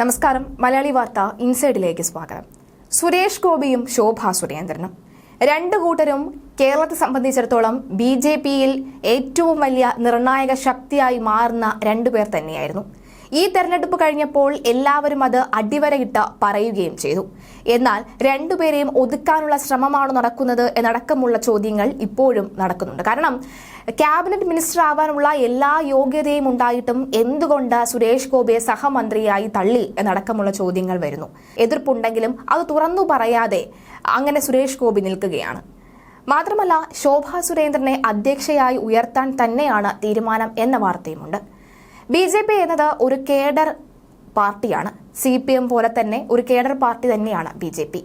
നമസ്കാരം. മലയാളി വാർത്ത ഇൻസൈഡിലേക്ക് സ്വാഗതം. സുരേഷ് ഗോപിയും ശോഭ സുരേന്ദ്രനും. രണ്ട് കൂട്ടരും കേരളത്തെ സംബന്ധിച്ചിടത്തോളം ബി ജെ പിയിൽ ഏറ്റവും വലിയ നിർണായക ശക്തിയായി മാറുന്ന രണ്ടുപേർ തന്നെയായിരുന്നു. ഈ തെരഞ്ഞെടുപ്പ് കഴിഞ്ഞപ്പോൾ എല്ലാവരും അത് അടിവരയിട്ട് പറയുകയും ചെയ്തു. എന്നാൽ രണ്ടുപേരെയും ഒതുക്കാനുള്ള ശ്രമമാണ് നടക്കുന്നത് എന്നടക്കമുള്ള ചോദ്യങ്ങൾ ഇപ്പോഴും നടക്കുന്നുണ്ട്. കാരണം ക്യാബിനറ്റ് മിനിസ്റ്റർ ആവാനുള്ള എല്ലാ യോഗ്യതയും ഉണ്ടായിട്ടും എന്തുകൊണ്ട് സുരേഷ് ഗോപിയെ സഹമന്ത്രിയായി തള്ളി എന്നടക്കമുള്ള ചോദ്യങ്ങൾ വരുന്നു. എതിർപ്പുണ്ടെങ്കിലും അത് തുറന്നു പറയാതെ അങ്ങനെ സുരേഷ് ഗോപി നിൽക്കുകയാണ്. മാത്രമല്ല ശോഭാ സുരേന്ദ്രനെ അധ്യക്ഷയായി ഉയർത്താൻ തന്നെയാണ് തീരുമാനം എന്ന വാർത്തയുമുണ്ട്. ബി ജെ പി എന്നത് ഒരു കേഡർ പാർട്ടിയാണ്. സി പി എം പോലെ തന്നെ ഒരു കേഡർ പാർട്ടി തന്നെയാണ് ബി ജെ പി.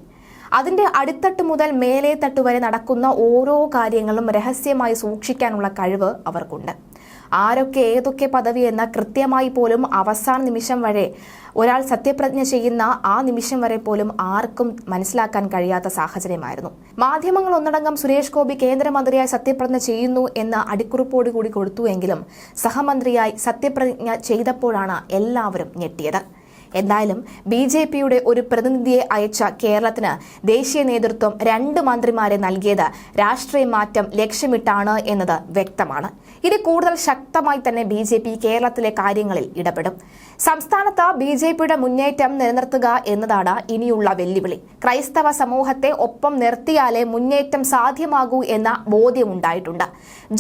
അതിന്റെ അടിത്തട്ട് മുതൽ മേലേ തട്ട് വരെ നടക്കുന്ന ഓരോ കാര്യങ്ങളും രഹസ്യമായി സൂക്ഷിക്കാനുള്ള കഴിവ് അവർക്കുണ്ട്. ആരൊക്കെ ഏതൊക്കെ പദവി എന്ന കൃത്യമായി പോലും അവസാന നിമിഷം വരെ ഒരാൾ സത്യപ്രതിജ്ഞ ചെയ്യുന്ന ആ നിമിഷം വരെ പോലും ആർക്കും മനസ്സിലാക്കാൻ കഴിയാത്ത സാഹചര്യമായിരുന്നു. മാധ്യമങ്ങൾ ഒന്നടങ്കം സുരേഷ് ഗോപി കേന്ദ്രമന്ത്രിയായി സത്യപ്രതിജ്ഞ ചെയ്യുന്നു എന്ന അടിക്കുറിപ്പോട് കൂടി കൊടുത്തുവെങ്കിലും സഹമന്ത്രിയായി സത്യപ്രതിജ്ഞ ചെയ്തപ്പോഴാണ് എല്ലാവരും ഞെട്ടിയത്. എന്തായാലും ബി ജെ പിയുടെ ഒരു പ്രതിനിധിയെ അയച്ച കേരളത്തിന് ദേശീയ നേതൃത്വം രണ്ട് മന്ത്രിമാരെ നൽകിയത് രാഷ്ട്രീയ മാറ്റം ലക്ഷ്യമിട്ടാണ് എന്നത് വ്യക്തമാണ്. ഇത് കൂടുതൽ ശക്തമായി തന്നെ ബി ജെ പി കേരളത്തിലെ കാര്യങ്ങളിൽ ഇടപെടും. സംസ്ഥാനത്ത് ബി ജെ പിയുടെ മുന്നേറ്റം നിലനിർത്തുക എന്നതാണ് ഇനിയുള്ള വെല്ലുവിളി. ക്രൈസ്തവ സമൂഹത്തെ ഒപ്പം നിർത്തിയാലേ മുന്നേറ്റം സാധ്യമാകൂ എന്ന ബോധ്യമുണ്ടായിട്ടുണ്ട്.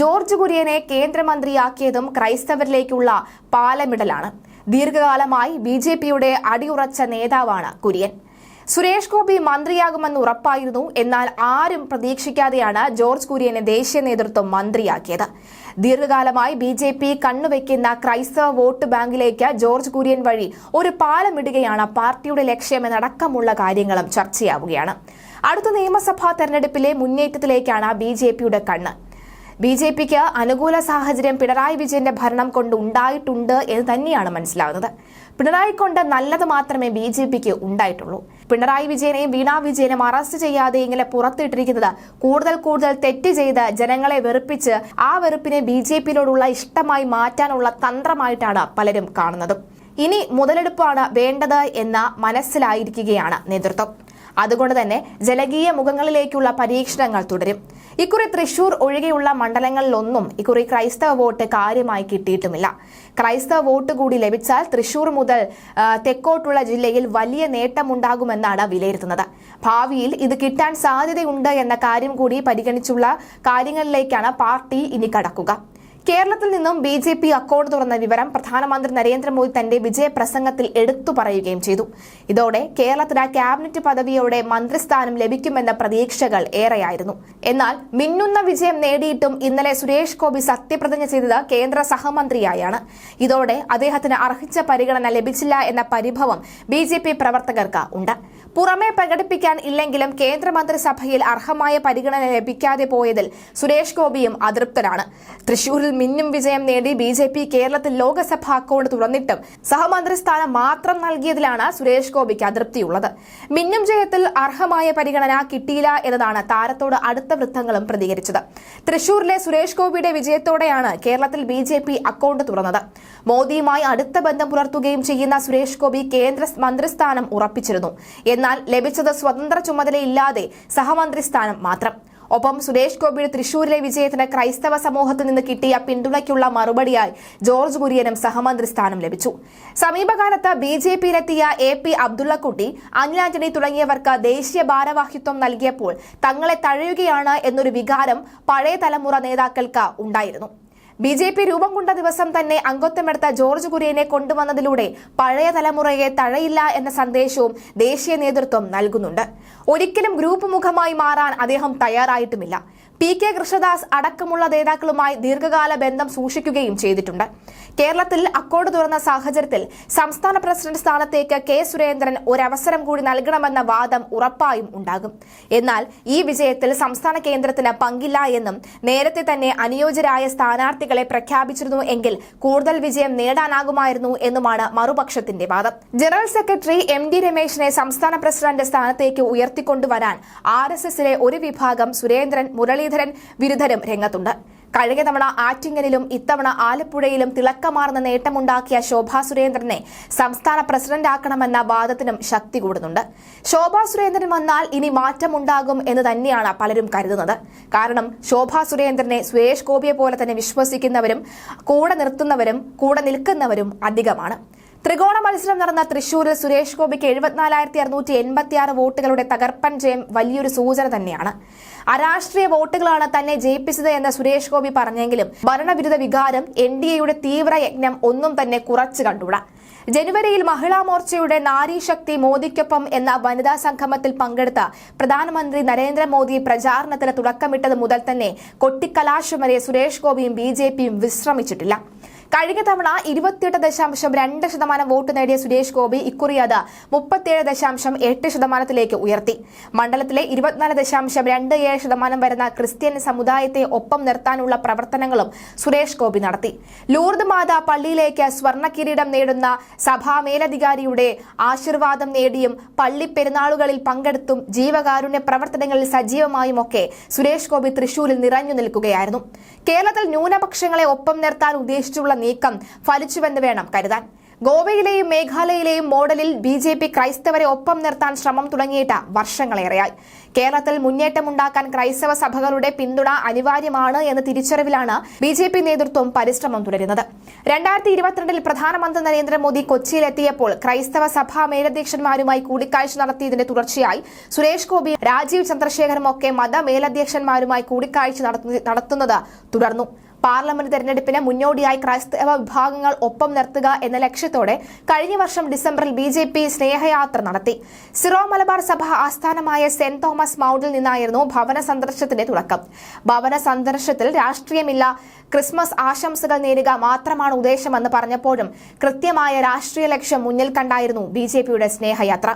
ജോർജ് കുര്യനെ കേന്ദ്രമന്ത്രിയാക്കിയതും ക്രൈസ്തവരിലേക്കുള്ള പാലമിടലാണ്. ദീർഘകാലമായി ബി ജെ പിയുടെ അടിയുറച്ച നേതാവാണ് കുര്യൻ. സുരേഷ് ഗോപി മന്ത്രിയാകുമെന്ന് ഉറപ്പായിരുന്നു. എന്നാൽ ആരും പ്രതീക്ഷിക്കാതെയാണ് ജോർജ് കുര്യനെ ദേശീയ നേതൃത്വം മന്ത്രിയാക്കിയത്. ദീർഘകാലമായി ബി ജെ പി കണ്ണുവെക്കുന്ന ക്രൈസ്തവ വോട്ട് ബാങ്കിലേക്ക് ജോർജ് കുര്യൻ വഴി ഒരു പാലമിടുകയാണ് പാർട്ടിയുടെ ലക്ഷ്യമെന്നടക്കമുള്ള കാര്യങ്ങളും ചർച്ചയാവുകയാണ്. അടുത്ത നിയമസഭാ തെരഞ്ഞെടുപ്പിലെ മുന്നേറ്റത്തിലേക്കാണ് ബി ജെ പിയുടെ കണ്ണ്. ബി ജെ പിക്ക് അനുകൂല സാഹചര്യം പിണറായി വിജയന്റെ ഭരണം കൊണ്ട് ഉണ്ടായിട്ടുണ്ട് എന്ന് തന്നെയാണ് മനസ്സിലാവുന്നത്. പിണറായി കൊണ്ട് നല്ലത് മാത്രമേ ബി ജെ പിക്ക് ഉണ്ടായിട്ടുള്ളൂ. പിണറായി വിജയനെയും വീണ വിജയനെയും അറസ്റ്റ് ചെയ്യാതെ ഇങ്ങനെ പുറത്തിട്ടിരിക്കുന്നത് കൂടുതൽ കൂടുതൽ തെറ്റ് ചെയ്ത് ജനങ്ങളെ വെറുപ്പിച്ച് ആ വെറുപ്പിനെ ബി ജെ പിയിലോടുള്ള ഇഷ്ടമായി മാറ്റാനുള്ള തന്ത്രമായിട്ടാണ് പലരും കാണുന്നത്. ഇനി മുതലെടുപ്പാണ് വേണ്ടത് എന്ന മനസ്സിലായിരിക്കുകയാണ് നേതൃത്വം. അതുകൊണ്ട് തന്നെ ജനകീയ മുഖങ്ങളിലേക്കുള്ള പരീക്ഷണങ്ങൾ തുടരും. ഇക്കുറി തൃശൂർ ഒഴികെയുള്ള മണ്ഡലങ്ങളിലൊന്നും ഇക്കുറി ക്രൈസ്തവ വോട്ട് കാര്യമായി കിട്ടിയിട്ടുമില്ല. ക്രൈസ്തവ വോട്ട് കൂടി ലഭിച്ചാൽ തൃശൂർ മുതൽ തെക്കോട്ടുള്ള ജില്ലയിൽ വലിയ നേട്ടമുണ്ടാകുമെന്നാണ് വിലയിരുത്തുന്നത്. ഭാവിയിൽ ഇത് കിട്ടാൻ സാധ്യതയുണ്ട് എന്ന കാര്യം കൂടി പരിഗണിച്ചുള്ള കാര്യങ്ങളിലേക്കാണ് പാർട്ടി ഇനി കടക്കുക. കേരളത്തിൽ നിന്നും ബി ജെ പി അക്കൗണ്ട് തുറന്ന വിവരം പ്രധാനമന്ത്രി നരേന്ദ്രമോദി തന്റെ വിജയപ്രസംഗത്തിൽ എടുത്തു പറയുകയും ചെയ്തു. ഇതോടെ കേരളത്തിന് ക്യാബിനറ്റ് പദവിയോടെ മന്ത്രിസ്ഥാനം ലഭിക്കുമെന്ന പ്രതീക്ഷകൾ ഏറെയായിരുന്നു. എന്നാൽ മിന്നുന്ന വിജയം നേടിയിട്ടും ഇന്നലെ സുരേഷ് ഗോപി സത്യപ്രതിജ്ഞ ചെയ്തത് കേന്ദ്ര സഹമന്ത്രിയായാണ്. ഇതോടെ അദ്ദേഹത്തിന് അർഹിച്ച പരിഗണന ലഭിച്ചില്ല എന്ന പരിഭവം ബി ജെ പി പ്രവർത്തകർക്ക് ഉണ്ട്. പുറമെ പ്രകടിപ്പിക്കാൻ ഇല്ലെങ്കിലും കേന്ദ്രമന്ത്രിസഭയിൽ അർഹമായ പരിഗണന ലഭിക്കാതെ പോയതിൽ സുരേഷ് ഗോപിയും അതൃപ്തനാണ് തൃശൂരിൽ മിന്നും വിജയം നേടി ബി ജെ പി കേരളത്തിൽ ലോക്സഭാ അക്കൗണ്ട് തുറന്നിട്ടും സഹമന്ത്രി സ്ഥാനം മാത്രം നൽകിയതിലാണ് സുരേഷ് ഗോപിക്ക് അതൃപ്തിയുള്ളത്. മിന്നും ജയത്തിൽ അർഹമായ പരിഗണന കിട്ടിയില്ല എന്നതാണ് താരത്തോട് അടുത്ത വൃത്തങ്ങളും പ്രതികരിച്ചത്. തൃശൂരിലെ സുരേഷ് ഗോപിയുടെ വിജയത്തോടെയാണ് കേരളത്തിൽ ബി ജെ പി അക്കൗണ്ട് തുറന്നത്. മോദിയുമായി അടുത്ത ബന്ധം പുലർത്തുകയും ചെയ്യുന്ന സുരേഷ് ഗോപി കേന്ദ്ര മന്ത്രിസ്ഥാനം ഉറപ്പിച്ചിരുന്നു. എന്നാൽ ലഭിച്ചത് സ്വതന്ത്ര ചുമതലയില്ലാതെ സഹമന്ത്രി സ്ഥാനം മാത്രം. ഒപ്പം സുരേഷ് ഗോപിയുടെ തൃശൂരിലെ വിജയത്തിന് ക്രൈസ്തവ സമൂഹത്തിൽ നിന്ന് കിട്ടിയ പിന്തുണയ്ക്കുള്ള മറുപടിയായി ജോർജ് കുര്യനും സഹമന്ത്രി സ്ഥാനം ലഭിച്ചു. സമീപകാലത്ത് ബി ജെ പിയിലെത്തിയ എ പി അബ്ദുള്ളക്കുട്ടി അനിൽ ആന്റണി തുടങ്ങിയവർക്ക് ദേശീയ ഭാരവാഹിത്വം നൽകിയപ്പോൾ തങ്ങളെ തഴയുകയാണ് എന്നൊരു വികാരം പഴയ തലമുറ നേതാക്കൾക്ക് ഉണ്ടായിരുന്നു. ബി ജെ പി രൂപം കൊണ്ട ദിവസം തന്നെ അംഗത്വമെടുത്ത ജോർജ് കുര്യനെ കൊണ്ടുവന്നതിലൂടെ പഴയ തലമുറയെ തഴയില്ല എന്ന സന്ദേശവും ദേശീയ നേതൃത്വം നൽകുന്നുണ്ട്. ഒരിക്കലും ഗ്രൂപ്പ് മുഖമായി മാറാൻ അദ്ദേഹം തയ്യാറായിട്ടുമില്ല. പി കെ കൃഷ്ണദാസ് അടക്കമുള്ള നേതാക്കളുമായി ദീർഘകാല ബന്ധം സൂക്ഷിക്കുകയും ചെയ്തിട്ടുണ്ട്. കേരളത്തിൽ അക്കോർഡ് തുറന്ന സാഹചര്യത്തിൽ സംസ്ഥാന പ്രസിഡന്റ് സ്ഥാനത്തേക്ക് കെ സുരേന്ദ്രൻ ഒരവസരം കൂടി നൽകണമെന്ന വാദം ഉറപ്പായും ഉണ്ടാകും. എന്നാൽ ഈ വിജയത്തിൽ സംസ്ഥാന കേന്ദ്രത്തിന് പങ്കില്ല എന്നും നേരത്തെ തന്നെ അനുയോജ്യരായ സ്ഥാനാർത്ഥികളെ പ്രഖ്യാപിച്ചിരുന്നു എങ്കിൽ കൂടുതൽ വിജയം നേടാനാകുമായിരുന്നു എന്നുമാണ് മറുപക്ഷത്തിന്റെ വാദം. ജനറൽ സെക്രട്ടറി എം ഡി രമേശിനെ സംസ്ഥാന പ്രസിഡന്റ് സ്ഥാനത്തേക്ക് ഉയർത്തിക്കൊണ്ടുവരാൻ ആർ എസ് എസിലെ ഒരു വിഭാഗം സുരേന്ദ്രൻ മുരളീധരൻ മുരളീധരൻ വിരുദ്ധരും രംഗത്തുണ്ട്. കഴിഞ്ഞ തവണ ആറ്റിങ്ങലിലും ഇത്തവണ ആലപ്പുഴയിലും തിളക്കമാർന്ന നേട്ടമുണ്ടാക്കിയ ശോഭാ സുരേന്ദ്രനെ സംസ്ഥാന പ്രസിഡന്റാക്കണമെന്ന വാദത്തിനും ശക്തി കൂടുന്നുണ്ട്. ശോഭാ സുരേന്ദ്രൻ വന്നാൽ ഇനി മാറ്റമുണ്ടാകും എന്ന് തന്നെയാണ് പലരും കരുതുന്നത്. കാരണം ശോഭാ സുരേന്ദ്രനെ സുരേഷ് ഗോപിയെ പോലെ തന്നെ വിശ്വസിക്കുന്നവരും കൂടെ നിർത്തുന്നവരും കൂടെ നിൽക്കുന്നവരും അധികമാണ്. ത്രികോണ മത്സരം നടന്ന തൃശൂരിൽ സുരേഷ് ഗോപിക്ക് എഴുപത്തിനാലായിരത്തി അറുന്നൂറ്റി എൺപത്തി ആറ് വോട്ടുകളുടെ തകർപ്പൻ ജയം വലിയൊരു സൂചന തന്നെയാണ്. അരാഷ്ട്രീയ വോട്ടുകളാണ് തന്നെ ജയിപ്പിച്ചത് എന്ന് സുരേഷ് ഗോപി പറഞ്ഞെങ്കിലും ഭരണവിരുദ്ധ വികാരം എൻ ഡി എയുടെ തീവ്ര യജ്ഞം ഒന്നും തന്നെ കുറച്ചു കണ്ടുകൂടാ. ജനുവരിയിൽ മഹിളാ മോർച്ചയുടെ നാരീശക്തി മോദിക്കൊപ്പം എന്ന വനിതാ സംഗമത്തിൽ പങ്കെടുത്ത പ്രധാനമന്ത്രി നരേന്ദ്രമോദി പ്രചാരണത്തിന് തുടക്കമിട്ടത് മുതൽ തന്നെ കൊട്ടിക്കലാശം വരെ സുരേഷ് ഗോപിയും ബി വിശ്രമിച്ചിട്ടില്ല. കഴിഞ്ഞ തവണ ഇരുപത്തിയെട്ട് ദശാംശം രണ്ട് ശതമാനം വോട്ട് നേടിയ സുരേഷ് ഗോപി ഇക്കുറി അത് മുപ്പത്തിയേഴ് ദശാംശം എട്ട് ശതമാനത്തിലേക്ക് ഉയർത്തി. മണ്ഡലത്തിലെ ഇരുപത്തിനാല് ദശാംശം രണ്ട് ഏഴ് ശതമാനം വരുന്ന ക്രിസ്ത്യൻ സമുദായത്തെ ഒപ്പം നിർത്താനുള്ള പ്രവർത്തനങ്ങളും സുരേഷ് ഗോപി നടത്തി. ലൂർദ് മാത പള്ളിയിലേക്ക് സ്വർണ കിരീടം നേടുന്ന സഭാ മേലധികാരിയുടെ ആശീർവാദം നേടിയും പള്ളി പെരുന്നാളുകളിൽ പങ്കെടുത്തും ജീവകാരുണ്യ പ്രവർത്തനങ്ങളിൽ സജീവമായും ഒക്കെ സുരേഷ് ഗോപി തൃശൂരിൽ നിറഞ്ഞു നിൽക്കുകയായിരുന്നു. കേരളത്തിൽ ന്യൂനപക്ഷങ്ങളെ ഒപ്പം നിർത്താൻ ഉദ്ദേശിച്ചുള്ള നീക്കം ഫലിച്ചുവെന്ന് വേണം കരുതാൻ. ഗോവയിലെയും മേഘാലയയിലെയും മോഡലിൽ ബി ജെ പി ക്രൈസ്തവരെ ഒപ്പം നിർത്താൻ ശ്രമം തുടങ്ങിയിട്ട് വർഷങ്ങളേറെയായി. കേരളത്തിൽ മുന്നേറ്റമുണ്ടാക്കാൻ ക്രൈസ്തവ സഭകളുടെ പിന്തുണ അനിവാര്യമാണ് എന്ന തിരിച്ചറിവിലാണ് ബി ജെ പി നേതൃത്വം പരിശ്രമം തുടരുന്നത്. രണ്ടായിരത്തി ഇരുപത്തിരണ്ടിൽ പ്രധാനമന്ത്രി നരേന്ദ്രമോദി കൊച്ചിയിലെത്തിയപ്പോൾ ക്രൈസ്തവ സഭാ മേലധ്യക്ഷന്മാരുമായി കൂടിക്കാഴ്ച നടത്തിയതിന്റെ തുടർച്ചയായി സുരേഷ് ഗോപി രാജീവ് ചന്ദ്രശേഖരും ഒക്കെ മത മേലധ്യക്ഷന്മാരുമായി കൂടിക്കാഴ്ച നടത്തു- നടത്തുന്നത് തുടർന്നു. പാർലമെന്റ് തെരഞ്ഞെടുപ്പിന് മുന്നോടിയായി ക്രൈസ്തവ വിഭാഗങ്ങൾ ഒപ്പം നിർത്തുക എന്ന ലക്ഷ്യത്തോടെ കഴിഞ്ഞ വർഷം ഡിസംബറിൽ ബി ജെ പി സ്നേഹയാത്ര നടത്തി. സിറോ മലബാർ സഭ ആസ്ഥാനമായ സെന്റ് തോമസ് മൗണ്ടിൽ നിന്നായിരുന്നു ഭവന സന്ദർശനത്തിന്റെ തുടക്കം. ഭവന സന്ദർശനത്തിൽ രാഷ്ട്രീയമില്ല ക്രിസ്മസ് ആശംസകൾ നേരുക മാത്രമാണ് ഉദ്ദേശമെന്ന് പറഞ്ഞപ്പോഴും കൃത്യമായ രാഷ്ട്രീയ ലക്ഷ്യം മുന്നിൽ കണ്ടായിരുന്നു ബി സ്നേഹയാത്ര.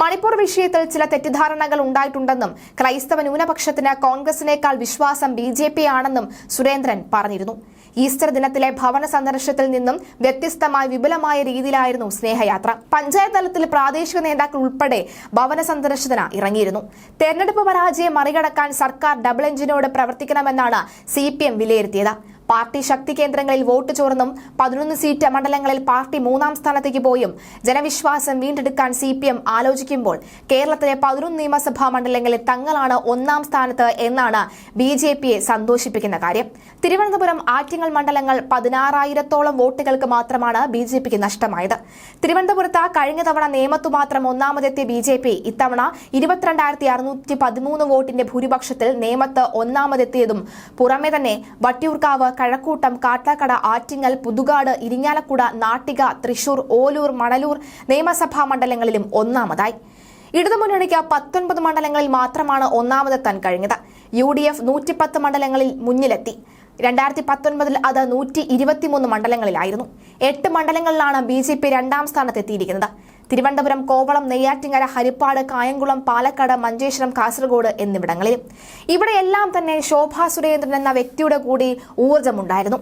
മണിപ്പൂർ വിഷയത്തിൽ ചില തെറ്റിദ്ധാരണകൾ ഉണ്ടായിട്ടുണ്ടെന്നും ക്രൈസ്തവ ന്യൂനപക്ഷത്തിന് കോൺഗ്രസിനേക്കാൾ വിശ്വാസം ബി ജെ പി ആണെന്നും സുരേന്ദ്രൻ പറഞ്ഞിരുന്നു. ഈസ്റ്റർ ദിനത്തിലെ ഭവന സന്ദർശനത്തിൽ നിന്നും വ്യത്യസ്തമായി വിപുലമായ രീതിയിലായിരുന്നു സ്നേഹയാത്ര. പഞ്ചായത്ത് തലത്തിൽ പ്രാദേശിക നേതാക്കൾ ഉൾപ്പെടെ ഭവന സന്ദർശനത്തിന് ഇറങ്ങിയിരുന്നു. തെരഞ്ഞെടുപ്പ് പരാജയം മറികടക്കാൻ സർക്കാർ ഡബിൾ എഞ്ചിനോട് പ്രവർത്തിക്കണമെന്നാണ് സി വിലയിരുത്തിയത്. പാർട്ടി ശക്തി കേന്ദ്രങ്ങളിൽ വോട്ട് ചോർന്നും പതിനൊന്ന് സീറ്റ് മണ്ഡലങ്ങളിൽ പാർട്ടി മൂന്നാം സ്ഥാനത്തേക്ക് പോയും. ജനവിശ്വാസം വീണ്ടെടുക്കാൻ സി പി എം ആലോചിക്കുമ്പോൾ കേരളത്തിലെ പതിനൊന്ന് നിയമസഭാ മണ്ഡലങ്ങളിൽ തങ്ങളാണ് ഒന്നാം സ്ഥാനത്ത് എന്നാണ് ബി ജെ പിയെ സന്തോഷിപ്പിക്കുന്ന കാര്യം. തിരുവനന്തപുരം ആറ്റിങ്ങൽ മണ്ഡലങ്ങൾ പതിനാറായിരത്തോളം വോട്ടുകൾക്ക് മാത്രമാണ് ബി ജെ പിക്ക് നഷ്ടമായത്. തിരുവനന്തപുരത്ത് കഴിഞ്ഞ തവണ നേമത്തു മാത്രം ഒന്നാമതെത്തിയ ബി ജെ പി ഇത്തവണ ഇരുപത്തിരണ്ടായിരത്തി അറുന്നൂറ്റി പതിമൂന്ന് വോട്ടിന്റെ ഭൂരിപക്ഷത്തിൽ നേമത്ത് ഒന്നാമതെത്തിയതും പുറമെ തന്നെ വട്ടിയൂർക്കാവ് കഴക്കൂട്ടം കാട്ടാക്കട ആറ്റിങ്ങൽ പുതുകാട് ഇരിങ്ങാലക്കുട നാട്ടിക തൃശൂർ ഓലൂർ മണലൂർ നിയമസഭാ മണ്ഡലങ്ങളിലും ഒന്നാമതായി. ഇടതുമുന്നണിക്ക് പത്തൊൻപത് മണ്ഡലങ്ങളിൽ മാത്രമാണ് ഒന്നാമതെത്താൻ കഴിഞ്ഞത്. യു ഡി എഫ് നൂറ്റിപ്പത്ത് മണ്ഡലങ്ങളിൽ മുന്നിലെത്തി. രണ്ടായിരത്തി പത്തൊൻപതിൽ അത് നൂറ്റി ഇരുപത്തിമൂന്ന് മണ്ഡലങ്ങളിലായിരുന്നു. എട്ട് മണ്ഡലങ്ങളിലാണ് ബി ജെ പി രണ്ടാം സ്ഥാനത്തെത്തിയിരിക്കുന്നത്. തിരുവനന്തപുരം കോവളം നെയ്യാറ്റിങ്ങര ഹരിപ്പാട് കായംകുളം പാലക്കാട് മഞ്ചേശ്വരം കാസർഗോഡ് എന്നിവിടങ്ങളിൽ. ഇവിടെയെല്ലാം തന്നെ ശോഭാ സുരേന്ദ്രൻ എന്ന വ്യക്തിയുടെ കൂടി ഊർജമുണ്ടായിരുന്നു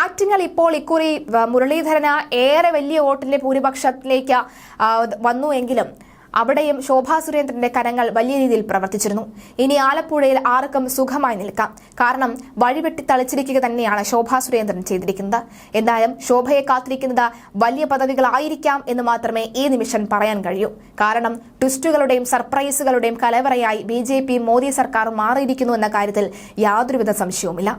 ആറ്റിങ്ങൽ ഇപ്പോൾ ഇക്കുറി മുരളീധരന് ഏറെ വലിയ വോട്ടിന്റെ ഭൂരിപക്ഷത്തിലേക്ക് വന്നു വന്നുവെങ്കിലും അവിടെയും ശോഭാ സുരേന്ദ്രന്റെ കരങ്ങൾ വലിയ രീതിയിൽ പ്രവർത്തിച്ചിരുന്നു. ഇനി ആലപ്പുഴയിൽ ആർക്കും സുഖമായി നിൽക്കാം. കാരണം വഴിവെട്ടി തളിച്ചിരിക്കുക തന്നെയാണ് ശോഭാ സുരേന്ദ്രൻ ചെയ്തിരിക്കുന്നത്. എന്തായാലും ശോഭയെ കാത്തിരിക്കുന്നത് വലിയ പദവികളായിരിക്കാം എന്ന് മാത്രമേ ഈ നിമിഷം പറയാൻ കഴിയൂ. കാരണം ട്വിസ്റ്റുകളുടെയും സർപ്രൈസുകളുടെയും കലവറയായി ബി ജെ പി മോദി സർക്കാർ മാറിയിരിക്കുന്നു എന്ന കാര്യത്തിൽ യാതൊരുവിധ സംശയവുമില്ല.